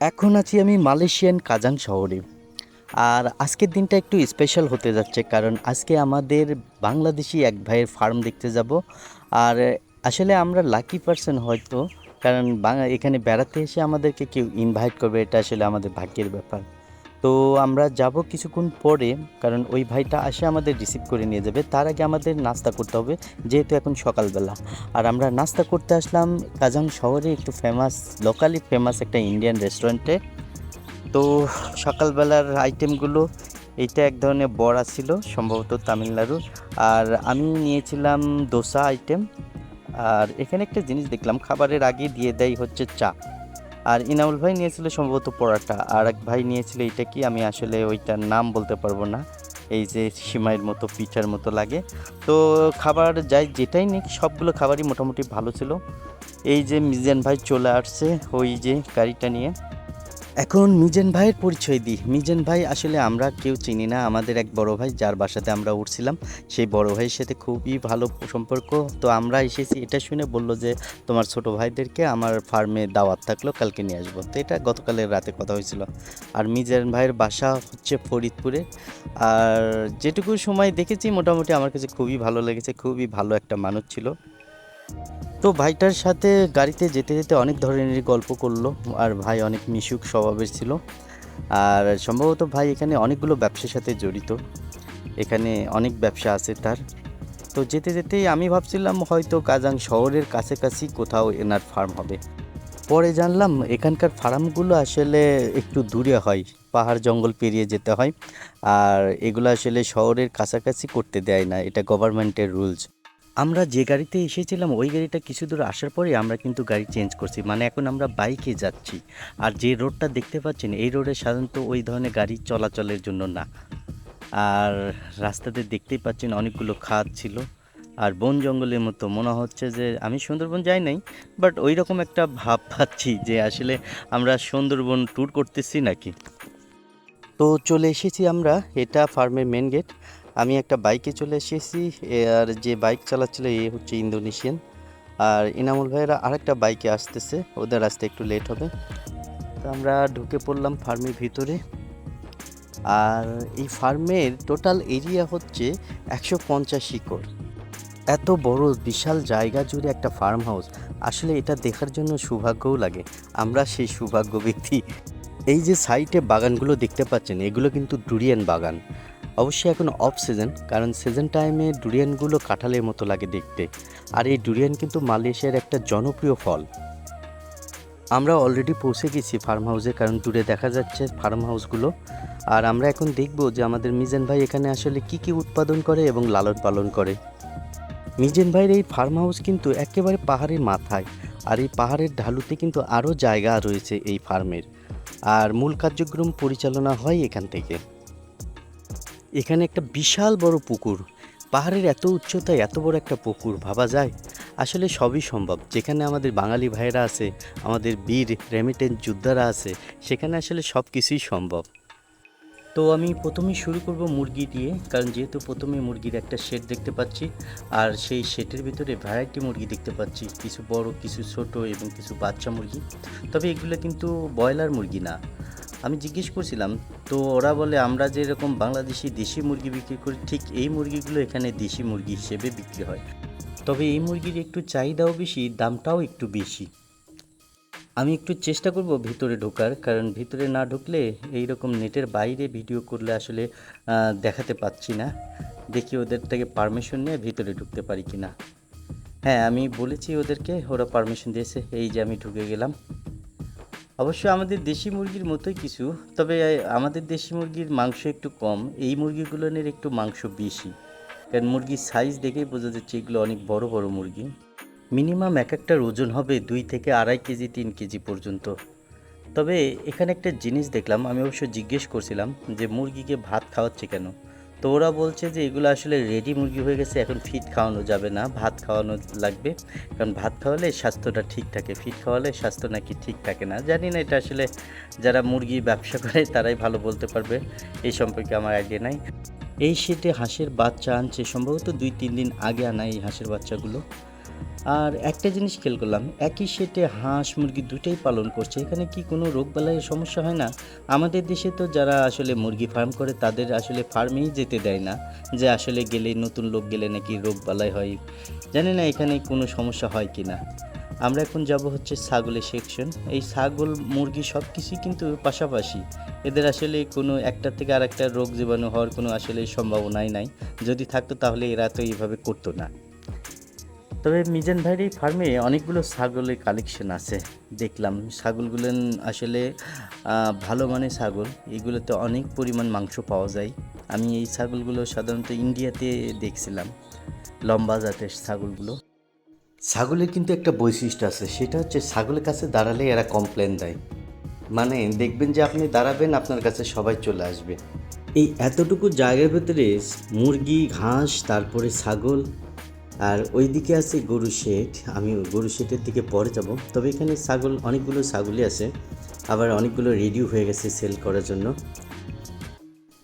এখন আছি আমি মালয়েশিয়ান কাজাং শহরে। আর আজকের দিনটা একটু স্পেশাল হতে যাচ্ছে কারণ আজকে আমাদের বাংলাদেশি এক ভাইয়ের ফার্ম দেখতে যাব। আর আসলে আমরা লাকি পার্সন হয়তো, কারণ এখানে বেড়াতে এসে আমাদেরকে কেউ ইনভাইট করবে, এটা আসলে আমাদের ভাগ্যের ব্যাপার। তো আমরা যাব কিছুক্ষণ পরে, কারণ ওই ভাইটা আসে আমাদের রিসিভ করে নিয়ে যাবে। তার আগে আমাদের নাস্তা করতে হবে, যেহেতু এখন সকালবেলা। আর আমরা নাস্তা করতে আসলাম কাজাং শহরে একটু ফেমাস লোকালি ফেমাস একটা ইন্ডিয়ান রেস্টুরেন্টে তো সকালবেলার আইটেমগুলো এইটা এক ধরনের বড়া ছিল, সম্ভবত তামিলনাড়ু আর আমি নিয়েছিলাম দোসা আইটেম আর এখানে একটা জিনিস দেখলাম, খাবারের আগে দিয়ে দেয় হচ্ছে চা। আর ইনামুল ভাই নিয়েছিল সম্ভবত পরাটা আর এক ভাই নিয়েছিল এটা কি? আমি আসলে ওইটার নাম বলতে পারব না। এই যে সিমাইয়ের মতো, পিঠার মতো লাগে। তো খাবার যাই যেটাই নিক, সবগুলো খাবারই মোটামুটি ভালো ছিল। এই যে মিজান ভাই চলে আসছে ওই যে গাড়িটা নিয়ে। এখন মিজেন ভাইয়ের পরিচয় দিই। মিজেন ভাই আসলে আমরা কেউ চিনি না। আমাদের এক বড় ভাই যার বাসাতে আমরা উঠছিলাম। সেই বড় ভাইয়ের সাথে খুবই ভালো সম্পর্ক। তো আমরা এসেছি, এটা শুনে বলল যে, তোমার ছোট ভাইদেরকে আমার ফার্মে দাওয়াত থাকল, কালকে নিয়ে আসব। তো এটা গতকালের রাতে কথা হয়েছিল। আর মিজান ভাইয়ের বাসা হচ্ছে ফরিদপুরে। আর যেটুকু সময় দেখেছি, মোটামুটি আমার কাছে খুবই ভালো লেগেছে। খুবই ভালো একটা মানুষ ছিল। তো ভাইটার সাথে গাড়িতে যেতে যেতে অনেক ধরনেরই গল্প করল আর ভাই অনেক মিশুক স্বভাবের ছিল। আর সম্ভবত ভাই এখানে অনেকগুলো ব্যবসার সাথে জড়িত। এখানে অনেক ব্যবসা আছে তার। তো যেতে যেতেই আমি ভাবছিলাম হয়তো কাজাং শহরের কাছাকাছি কোথাও এনার ফার্ম হবে। পরে জানলাম এখানকার ফার্মগুলো আসলে একটু দূরে হয়, পাহাড় জঙ্গল পেরিয়ে যেতে হয়। আর এগুলো আসলে শহরের কাছাকাছি করতে দেয় না, এটা গভর্নমেন্টের রুলস আমরা যে গাড়িতে এসেছিলাম, ওই গাড়িটা কিছু দূর আসার পরে আমরা কিন্তু গাড়ি চেঞ্জ করছি। মানে এখন আমরা বাইকে যাচ্ছি। আর যে রোডটা দেখতে পাচ্ছেন, এই রোডে সাধারণত ওই ধরনের গাড়ি চলাচলের জন্য না। আর রাস্তাতে দেখতেই পাচ্ছেন অনেকগুলো খাদ ছিল। আর বন জঙ্গলের মতো। মনে হচ্ছে যে আমি সুন্দরবন যাই নাই বাট ওই রকম একটা ভাব পাচ্ছি যে আসলে আমরা সুন্দরবন ট্যুর করতেছি নাকি। তো চলে এসেছি আমরা, এটা ফার্মের মেন গেট আমি একটা বাইকে চলে এসেছি, আর যে বাইক চালাচ্ছিল এ হচ্ছে ইন্দোনেশিয়ান। আর ইনামুল ভাইয়েরা আরেকটা বাইকে আসতেছে, ওদের আসতে একটু লেট হবে। তো আমরা ঢুকে পড়লাম ফার্মের ভিতরে। আর এই ফার্মের টোটাল এরিয়া হচ্ছে একশো পঞ্চাশ একর। এত বড় বিশাল জায়গা জুড়ে একটা ফার্ম হাউস আসলে এটা দেখার জন্য সৌভাগ্যও লাগে। আমরা সেই সৌভাগ্য ব্যক্তি এই যে সাইটে বাগানগুলো দেখতে পাচ্ছেন, এগুলো কিন্তু ডুরিয়ান বাগান। অবশ্যই এখন অফ সিজন কারণ সিজন টাইমে ডুরিয়ানগুলো কাঁঠালের মতো লাগে দেখতে। আর এই ডুরিয়ান কিন্তু মালয়েশিয়ার একটা জনপ্রিয় ফল। আমরা অলরেডি পৌঁছে গেছি ফার্ম হাউসে কারণ দূরে দেখা যাচ্ছে ফার্ম হাউসগুলো আর আমরা এখন দেখব যে আমাদের মিজেন ভাই এখানে আসলে কি কি উৎপাদন করে এবং লালন পালন করে। মিজেন ভাইয়ের এই ফার্ম হাউস কিন্তু একেবারে পাহাড়ের মাথায়, আর এই পাহাড়ের ঢালুতে কিন্তু আরও জায়গা রয়েছে এই ফার্মের আর মূল কার্যক্রম পরিচালনা হয় এখান থেকে। এখানে একটা বিশাল বড় পুকুর। পাহাড়ের এত উচ্চতায় এত বড় একটা পুকুর, ভাবা যায়? আসলে সবই সম্ভব। যেখানে আমাদের বাঙালি ভাইয়েরা আছে, আমাদের বীর রেমিটেন্স যোদ্ধারা আছে, সেখানে আসলে সব কিছুই সম্ভব। তো আমি প্রথমেই শুরু করব মুরগি দিয়ে, কারণ যেহেতু প্রথমে মুরগির একটা শেড দেখতে পাচ্ছি, আর সেই শেডের ভিতরে ভ্যারাইটি মুরগি দেখতে পাচ্ছি, কিছু বড়, কিছু ছোট এবং কিছু বাচ্চা মুরগি। তবে এগুলো কিন্তু ব্রয়লার মুরগি না। আমি জিজ্ঞেস করছিলাম, তো ওরা বলে আমরা যেরকম বাংলাদেশি দেশি মুরগি বিক্রি করি, ঠিক এই মুরগিগুলো এখানে দেশি মুরগি হিসেবে বিক্রি হয়। তবে এই মুরগির একটু চাহিদাও বেশি, দামটাও একটু বেশি। আমি একটু চেষ্টা করব ভিতরে ঢোকার, কারণ ভিতরে না ঢুকলে এই রকম নেটের বাইরে ভিডিও করলে আসলে দেখাতে পাচ্ছি না। দেখি ওদের থেকে পারমিশন নিয়ে ভিতরে ঢুকতে পারি কি না হ্যাঁ আমি বলেছি ওদেরকে, ওরা পারমিশন দিয়েছে, এই যে আমি ঢুকে গেলাম। অবশ্য আমাদের দেশি মুরগির মতোই কিছু, তবে আমাদের দেশি মুরগির মাংস একটু কম। এই মুরগিগুলোর একটু মাংস বেশি। কারণ মুরগির সাইজ দেখেই বোঝা যাচ্ছে এগুলো অনেক বড় বড় মুরগি। মিনিমাম এক একটার ওজন হবে দুই থেকে আড়াই কেজি, তিন কেজি পর্যন্ত। তবে এখানে একটা জিনিস দেখলাম, আমি অবশ্য জিজ্ঞেস করছিলাম যে মুরগিকে ভাত খাওয়াচ্ছে কেন? তো ওরা বলছে যে এগুলো আসলে রেডি মুরগি হয়ে গেছে, এখন ফিট খাওয়ানো যাবে না, ভাত খাওয়ানো লাগবে। কারণ ভাত খাওয়ালে স্বাস্থ্যটা ঠিক থাকে ফিট খাওয়ালে স্বাস্থ্য নাকি ঠিক থাকে না। জানি না এটা আসলে যারা মুরগি ব্যবসা করে তারাই ভালো বলতে পারবে, এই সম্পর্কে আমার আইডিয়া নাই। এই শীতে হাঁসের বাচ্চা আনছে, সম্ভবত দুই তিন দিন আগে আনা এই হাঁসের বাচ্চাগুলো। আর একটা জিনিস খেয়াল করলাম, একই সেটে হাঁস মুরগি দুটোই পালন করছে, এখানে কি কোনো রোগ বালাইয়ের সমস্যা হয় না? আমাদের দেশে তো যারা আসলে মুরগি ফার্ম করে, তাদের আসলে ফার্মেই যেতে দেয় না, যে আসলে গেলে নতুন লোক গেলে নাকি রোগ বালাই হয়। জানি না এখানে কোনো সমস্যা হয় কি না আমরা এখন যাব হচ্ছে ছাগলের সেকশন এই ছাগল, মুরগি সব কিছুই কিন্তু পাশাপাশি। এদের আসলে কোনো একটা থেকে আর একটা রোগ জীবাণু হওয়ার কোনো আসলে সম্ভাবনাই নাই। যদি থাকতো তাহলে এরা তো এইভাবে করতো না। তবে মিজান ভাইয়ের এই ফার্মে অনেকগুলো ছাগলের কালেকশন আছে। দেখলাম ছাগলগুলো আসলে ভালো মানের ছাগল। এগুলোতে অনেক পরিমাণ মাংস পাওয়া যায়। আমি এই ছাগলগুলো সাধারণত ইন্ডিয়াতে দেখছিলাম লম্বা জাতের ছাগলগুলো। ছাগলের কিন্তু একটা বৈশিষ্ট্য আছে সেটা হচ্ছে ছাগলের কাছে দাঁড়ালে এরা কমপ্লেন দেয়। মানে দেখবেন যে আপনি দাঁড়াবেন আপনার কাছে সবাই চলে আসবে। এই এতটুকু জায়গার ভেতরে মুরগি ঘাস তারপরে ছাগল আর ওই দিকে আছে গরু শেড আমি গরু শেডের দিকে পরে যাব। তবে এখানে ছাগল, অনেকগুলো ছাগলই আছে। আবার অনেকগুলো রেডিও হয়ে গেছে সেল করার জন্য।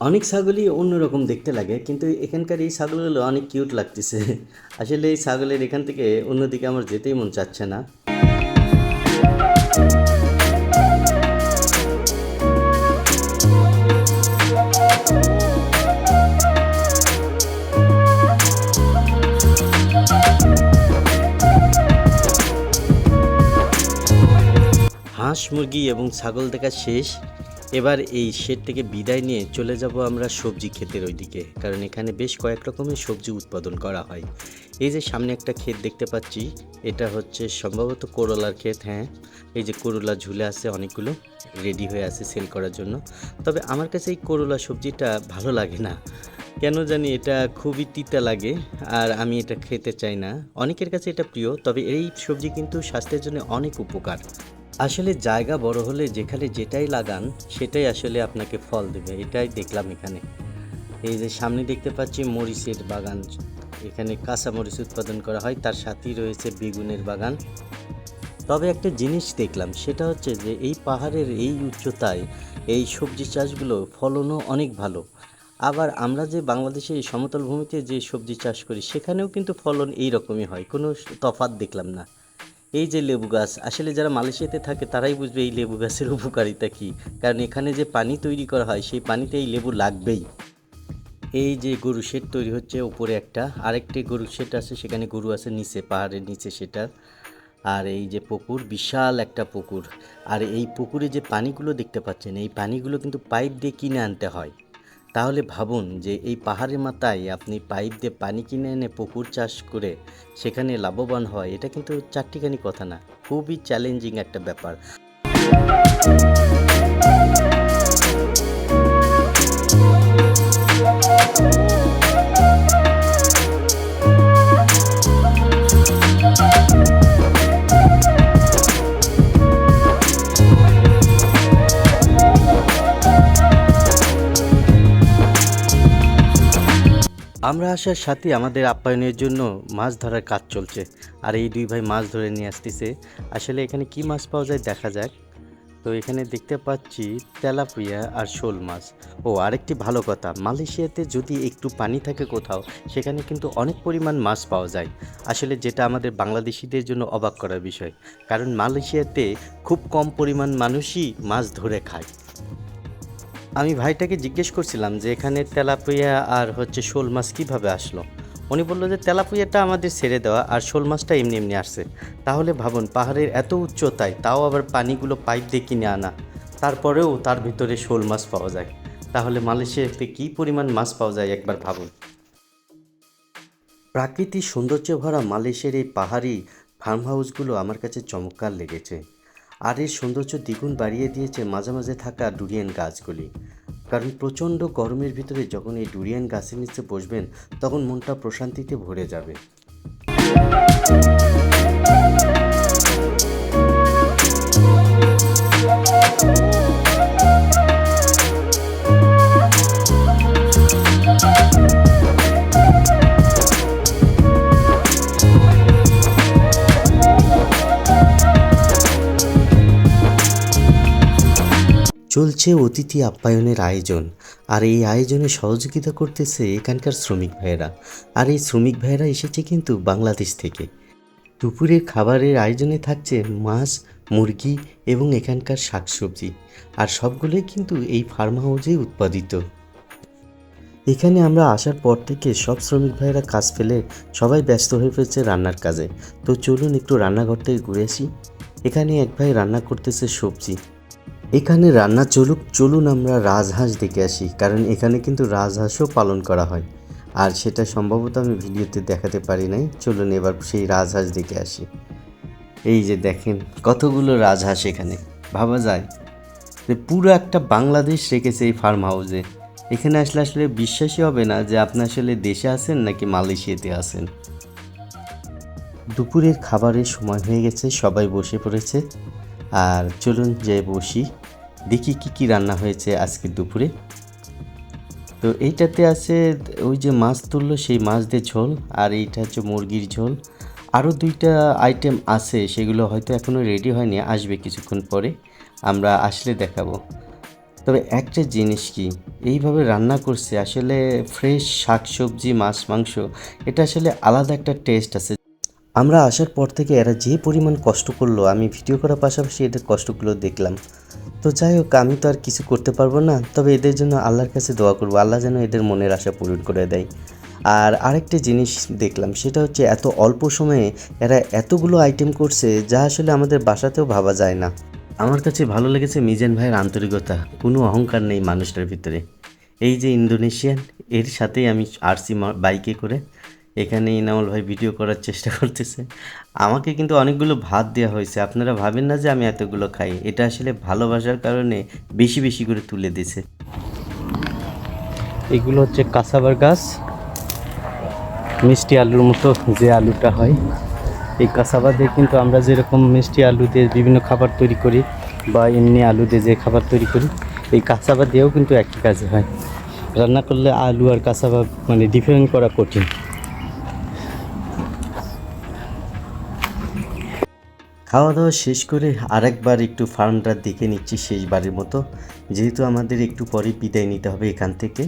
অনেক ছাগলই অন্যরকম দেখতে লাগে, কিন্তু এখানকার এই ছাগলগুলো অনেক কিউট লাগতেছে। আসলে এই ছাগলের এখান থেকে অন্যদিকে আমার যেতেই মন চাচ্ছে না। হাঁস, মুরগি এবং ছাগল দেখা শেষ। এবার এই শেড থেকে বিদায় নিয়ে চলে যাব আমরা সবজি ক্ষেতের ওইদিকে, কারণ এখানে বেশ কয়েক রকমের সবজি উৎপাদন করা হয়। এই যে সামনে একটা ক্ষেত দেখতে পাচ্ছি, এটা হচ্ছে সম্ভবত করলার ক্ষেত হ্যাঁ। এই যে করলা ঝুলে আছে, অনেকগুলো রেডি হয়ে আছে সেল করার জন্য। তবে আমার কাছে এই করলা সবজিটা ভালো লাগে না। কেন জানি এটা খুবই তিতা লাগে, আর আমি এটা খেতে চাই না। অনেকের কাছে এটা প্রিয়, তবে এই সবজি কিন্তু স্বাস্থ্যের জন্য অনেক উপকার। আসলে জায়গা বড় হলে যেখানে যেটাই লাগান, সেটাই আসলে আপনাকে ফল দেবে। এটাই দেখলাম এখানে। এই যে সামনে দেখতে পাচ্ছি মরিচের বাগান। এখানে কাঁচা মরিচ উৎপাদন করা হয়, তার সাথেই রয়েছে বেগুনের বাগান। তবে একটা জিনিস দেখলাম, সেটা হচ্ছে যে এই পাহাড়ের এই উচ্চতায় এই সবজি চাষগুলো ফলনও অনেক ভালো। আবার আমরা যে বাংলাদেশে সমতল ভূমিতে যে সবজি চাষ করি, সেখানেও কিন্তু ফলন এই রকমই হয়, কোনো তফাৎ দেখলাম না। এই যে লেবু গাছ, আসলে যারা মালয়েশিয়াতে থাকে তারাই বুঝবে এই লেবু গাছের উপকারিতা কী। কারণ এখানে যে পানি তৈরি করা হয়, সেই পানিতে এই লেবু লাগবেই। এই যে গরু শেড তৈরি হচ্ছে উপরে একটা, আরেকটি গরু শেড আছে, সেখানে গরু আছে নিচে, পাহাড়ের নিচে সেটা। আর এই যে পুকুর, বিশাল একটা পুকুর। আর এই পুকুরে যে পানিগুলো দেখতে পাচ্ছেন, এই পানিগুলো কিন্তু পাইপ দিয়ে কিনে আনতে হয়। তাহলে ভাবুন যে এই পাহাড়ের মাথায় আপনি পাইপ দিয়ে পানি কিনে এনে পুকুর চাষ করে সেখানে লাভবান হয়, এটা কিন্তু চারটিখানি কথা না, খুবই চ্যালেঞ্জিং একটা ব্যাপার। আমরা আসার সাথে আমাদের আপ্যায়নের জন্য মাছ ধরার কাজ চলছে। আর এই দুই ভাই মাছ ধরে নিয়ে আসতেছে। আসলে এখানে কি মাছ পাওয়া যায় দেখা যাক। তো এখানে দেখতে পাচ্ছি তেলাপিয়া আর শোল মাছ। ও, আরেকটি ভালো কথা। মালয়েশিয়াতে যদি একটু পানি থাকে কোথাও, সেখানে কিন্তু অনেক পরিমাণ মাছ পাওয়া যায়। আসলে যেটা আমাদের বাংলাদেশিদের জন্য অবাক করার বিষয়। কারণ মালয়েশিয়াতে খুব কম পরিমাণ মানুষই মাছ ধরে খায়। আমি ভাইটাকে জিজ্ঞেস করছিলাম যে এখানে তেলাপিয়া আর হচ্ছে শোল মাছ কীভাবে আসলো? উনি বলল যে তেলাপিয়াটা আমাদের ছেড়ে দেওয়া আর শোল মাছটা এমনি এমনি আসছে। তাহলে ভাবুন, পাহাড়ের এত উচ্চতায় তাও আবার পানিগুলো পাইপ দিয়ে কিনে আনা। তারপরেও তার ভিতরে শোল মাছ পাওয়া যায়। তাহলে মালয়েশিয়াতে কী পরিমাণ মাছ পাওয়া যায় একবার ভাবুন। প্রাকৃতিক সৌন্দর্য ভরা মালয়েশিয়ার এই পাহাড়ি ফার্ম হাউসগুলো আমার কাছে চমৎকার লেগেছে। আর এর সৌন্দর্য দ্বিগুণ বাড়িয়ে দিয়েছে মাঝে মাঝে থাকা ডুরিয়ান গাছগুলি। কারণ প্রচণ্ড গরমের ভিতরে যখন এই ডুরিয়ান গাছের নিচে বসবেন, তখন মনটা প্রশান্তিতে ভরে যাবে। চলছে অতিথি আপ্যায়নের আয়োজন। আর এই আয়োজনে সহযোগিতা করতেছে এখানকার শ্রমিক ভাইয়েরা। আর এই শ্রমিক ভাইয়েরা এসেছে কিন্তু বাংলাদেশ থেকে। দুপুরের খাবারের আয়োজনে থাকছে মাছ, মুরগি এবং এখানকার শাকসবজি। আর সবগুলোই কিন্তু এই ফার্ম হাউসেই উৎপাদিত। এখানে আমরা আসার পর থেকে সব শ্রমিক ভাইয়েরা কাজ ফেলে সবাই ব্যস্ত হয়ে পড়েছে রান্নার কাজে। তো চলুন একটু রান্নাঘর থেকে ঘুরে আসি। এখানে এক ভাই রান্না করতেছে সবজি। এখানে রান্না চলুক, চলুন আমরা রাজহাঁস দেখে আসি, কারণ এখানে কিন্তু রাজহাঁসও পালন করা হয়। আর সেটা সম্ভবত আমি ভিডিওতে দেখাতে পারি নাই, চলুন এবার সেই রাজহাঁস দেখে আসি। এই যে দেখেন, কতগুলো রাজহাঁস এখানে। ভাবা যায় যে পুরো একটা বাংলাদেশ রেখেছে এই ফার্ম হাউসে এখানে আসলে আসলে বিশ্বাসই হবে না যে আপনি আসলে দেশে আছেন নাকি মালয়েশিয়াতে আছেন। দুপুরের খাবারের সময় হয়ে গেছে, সবাই বসে পড়েছে। আর চলুন যে বসি। দেখি কি কি রান্না হয়েছে আজকে দুপুরে। তো এইটাতে আছে ওই যে মাছ তুললো, সেই মাছ দিয়ে ঝোল, আর এইটা হচ্ছে মুরগির ঝোল। আরও দুইটা আইটেম আছে, সেগুলো হয়তো এখনও রেডি হয়নি, আসবে কিছুক্ষণ পরে, আমরা আসলে দেখাবো। তবে একটা জিনিস কি, এইভাবে রান্না করছে, আসলে ফ্রেশ শাকসবজি, মাছ, মাংস, এটা আসলে আলাদা একটা টেস্ট আছে। আমরা আসার পর থেকে এরা যে পরিমাণ কষ্ট করল, আমি ভিডিও করার পাশাপাশি এদের কষ্টগুলো দেখলাম। তো যাই হোক, আমি তো আর কিছু করতে পারব না, তবে এদের জন্য আল্লাহর কাছে দোয়া করব, আল্লাহ যেন এদের মনের আশা পূরণ করে দেয়। আর আরেকটা জিনিস দেখলাম, সেটা হচ্ছে এত অল্প সময়ে এরা এতগুলো আইটেম করছে, যা আসলে আমাদের বাসাতেও ভাবা যায় না। আমার কাছে ভালো লেগেছে মিজান ভাইয়ের আন্তরিকতা, কোনো অহংকার নেই মানুষটার ভিতরে। এই যে ইন্দোনেশিয়ান, এর সাথেই আমি আরসি বাইকে করে এখানে ইনামল ভাই ভিডিও করার চেষ্টা করতেছে। আমাকে কিন্তু অনেকগুলো ভাত দেওয়া হয়েছে। আপনারা ভাবেন না যে আমি এতগুলো খাই। এটা আসলে ভালোবাসার কারণে বেশি বেশি করে তুলে দিছে এগুলো হচ্ছে কাসাবার গাছ। মিষ্টি আলুর মতো যে আলুটা হয়। এই কাসাবা দিয়ে কিন্তু আমরা যেরকম মিষ্টি আলু দিয়ে বিভিন্ন খাবার তৈরি করি বা এমনি আলু দিয়ে যে খাবার তৈরি করি, এই কাসাবা দিয়েও কিন্তু একই কাজে হয়। রান্না করলে আলু আর কাসাবা মানে ডিফারেন্ট করা কঠিন। খাওয়া দাওয়া শেষ করে আরেকবার একটু ফার্মটা দেখে নিচ্ছি শেষবারের মতো। যেহেতু আমাদের একটু পরে বিদায় নিতে হবে এখান থেকে,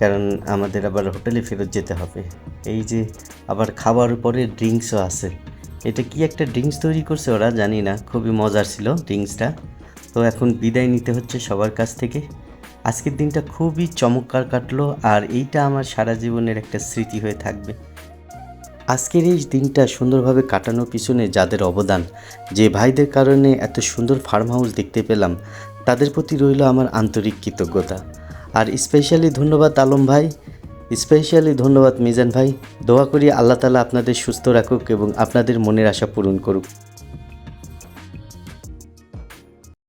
কারণ আমাদের আবার হোটেলে ফেরত যেতে হবে। এই যে আবার খাওয়ার পরে ড্রিঙ্কসও আছে। এটা কি একটা ড্রিঙ্কস তৈরি করছে ওরা? জানি না, খুবই মজার ছিল ড্রিঙ্কসটা। তো এখন বিদায় নিতে হচ্ছে সবার কাছ থেকে। আজকের দিনটা খুবই চমৎকার কাটলো, আর এইটা আমার সারা জীবনের একটা স্মৃতি হয়ে থাকবে। আজকের এই দিনটা সুন্দরভাবে কাটানোর পিছনে যাদের অবদান, যে ভাইদের কারণে এত সুন্দর ফার্ম হাউস দেখতে পেলাম, তাদের প্রতি রইল আমার আন্তরিক কৃতজ্ঞতা। আর স্পেশালি ধন্যবাদ আলম ভাই স্পেশালি ধন্যবাদ মিজান ভাই। দোয়া করি আল্লাহ তালা আপনাদের সুস্থ রাখুক এবং আপনাদের মনের আশা পূরণ করুক।